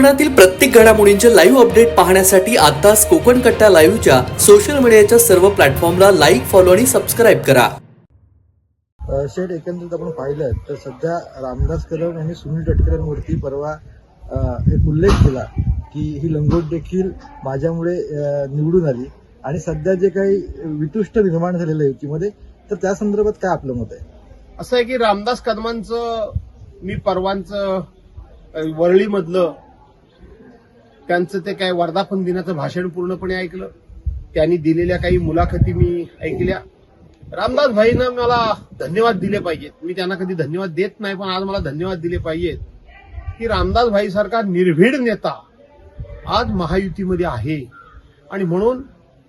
कोकणातील प्रत्येक घडामोडींचे लाईव्ह अपडेट पाहण्यासाठी आताच कोकण कट्टा लाईव्हच्या सोशल मीडियाच्या सर्व प्लॅटफॉर्मला लाईक फॉलो आणि सबस्क्राईब करा. शेठ एकंदरीत आपण पाहिलं तर सध्या रामदास कदम यांनी सुनील तटकरेंवरती परवा एक उल्लेख केला की ही लंगोट देखील माझ्यामुळे निवडून आली आणि सध्या जे काही वितुष्ट निर्माण झालेलं आहे युतीमध्ये तर त्या संदर्भात काय आपलं मत आहे? असं आहे की रामदास कदमांचं मी परवांचं वरळीमधलं त्यांचं ते काय वर्धापन दिनाचं भाषण पूर्णपणे ऐकलं. त्यांनी दिलेल्या काही मुलाखती मी ऐकल्या. रामदास भाईनं मला धन्यवाद दिले पाहिजेत. मी त्यांना कधी धन्यवाद देत नाही पण आज मला धन्यवाद दिले पाहिजेत की रामदास भाई सारखा निर्भीड नेता आज महायुतीमध्ये आहे. आणि म्हणून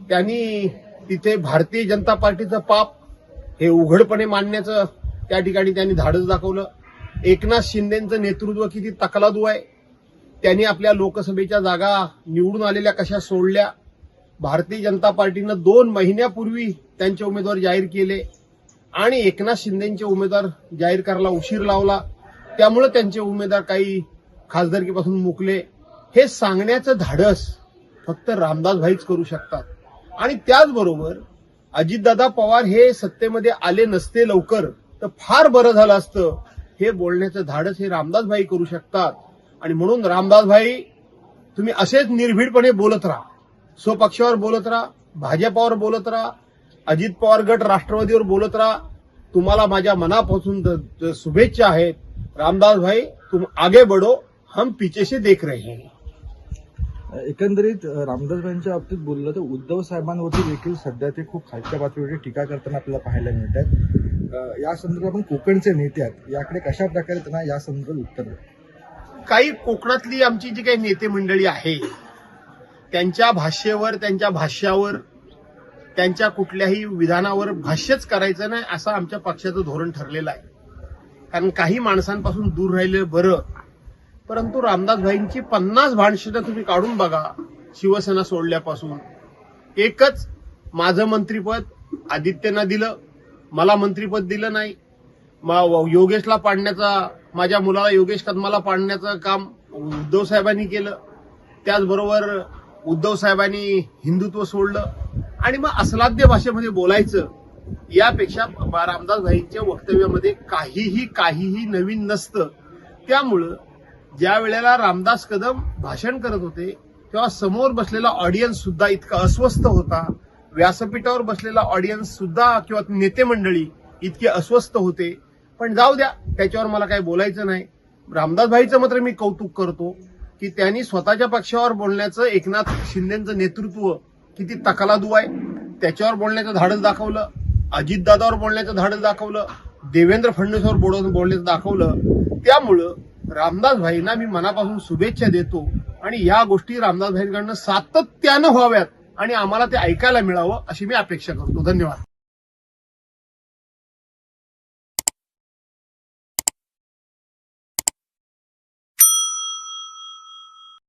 त्यांनी तिथे भारतीय जनता पार्टीचं पाप हे उघडपणे मांडण्याचं त्या ठिकाणी त्यांनी धाडस दाखवलं. एकनाथ शिंदेचं नेतृत्व किती तकलादू आहे. त्यांनी आपल्या लोकसभेच्या जागा निवडून आलेल्या कशा सोडल्या? भारतीय जनता पार्टीनं दोन महिन्यापूर्वी त्यांचे उमेदवार जाहीर केले आणि एकनाथ शिंदेचे उमेदवार जाहीर करायला उशीर लावला. त्यामुळे त्यांचे उमेदवार काही खासदारकीपासून मुकले. हे सांगण्याचं धाडस फक्त रामदास भाईच करू शकतात. आणि त्याचबरोबर अजितदादा पवार हे सत्तेमध्ये आले नसते लवकर तर फार बरं झालं असतं. हे बोलण्याचं धाडस हे रामदास भाई करू शकतात. आणि म्हणून रामदास भाई तुम्ही असेच निर्भीडपणे बोलत राहा. स्वपक्षावर बोलत राहा भाजपावर बोलत राहा अजित पवार गट राष्ट्रवादीवर बोलत राहा. तुम्हाला माझ्या मनापासून द- शुभेच्छा आहेत. रामदास भाई तुम आगे बढ़ो हम पीछे से देख रहे हैं. एकंदरीत रामदासभाईंच्या रामदासबाईंच्या बाबतीत बोललं तर उद्धव साहेबांवरती देखील सध्या ते खूप खालच्या पातळीवर टीका करताना आपल्याला पाहायला मिळतात या संदर्भात आपण कोकणचे नेते आहेत. याकडे कशा प्रकारे त्यांना या संदर्भात उत्तर द्या काही कोकणातली आमची जी काही नेते मंडळी आहे त्यांच्या भाषेवर त्यांच्या भाष्यावर त्यांच्या कुठल्याही विधानावर भाष्यच करायचं नाही असं आमच्या पक्षाचं धोरण ठरलेलं आहे. कारण काही माणसांपासून दूर राहिलेलं बरं परंतु रामदासभाईंची पन्नास भाषणं तुम्ही काढून बघा शिवसेना सोडल्यापासून. एकच माझं मंत्रीपद आदित्यना दिलं मला मंत्रीपद दिलं नाही मा- योगेशला पाडण्याचा माझ्या मुलाला योगेश कदमाला पाडण्याचं काम उद्धव साहेबांनी केलं. त्याचबरोबर उद्धव साहेबांनी हिंदुत्व सोडलं. आणि मग अस्लाद्य भाषेमध्ये बोलायचं यापेक्षा रामदास भाईंच्या वक्तव्यामध्ये काहीही काहीही नवीन नसतं. त्यामुळं ज्या वेळेला रामदास कदम भाषण करत होते तेव्हा समोर बसलेला ऑडियन्स सुद्धा इतका अस्वस्थ होता. व्यासपीठावर बसलेला ऑडियन्स सुद्धा किंवा नेते मंडळी इतके अस्वस्थ होते. पण जाऊ द्या त्याच्यावर मला काही बोलायचं नाही. रामदास भाईचं मात्र मी कौतुक करतो की त्यांनी स्वतःच्या पक्षावर बोलण्याचं एकनाथ शिंदेचं नेतृत्व किती तकलादू आहे. त्याच्यावर बोलण्याचं धाडस दाखवलं अजितदादावर बोलण्याचं धाडस दाखवलं देवेंद्र फडणवीसवर बोलून बोलण्याचं दाखवलं. त्यामुळं रामदास भाईंना मी मनापासून शुभेच्छा देतो आणि या गोष्टी रामदास भाईंकडनं सातत्यानं व्हाव्यात आणि आम्हाला ते ऐकायला मिळावं अशी मी अपेक्षा करतो. धन्यवाद.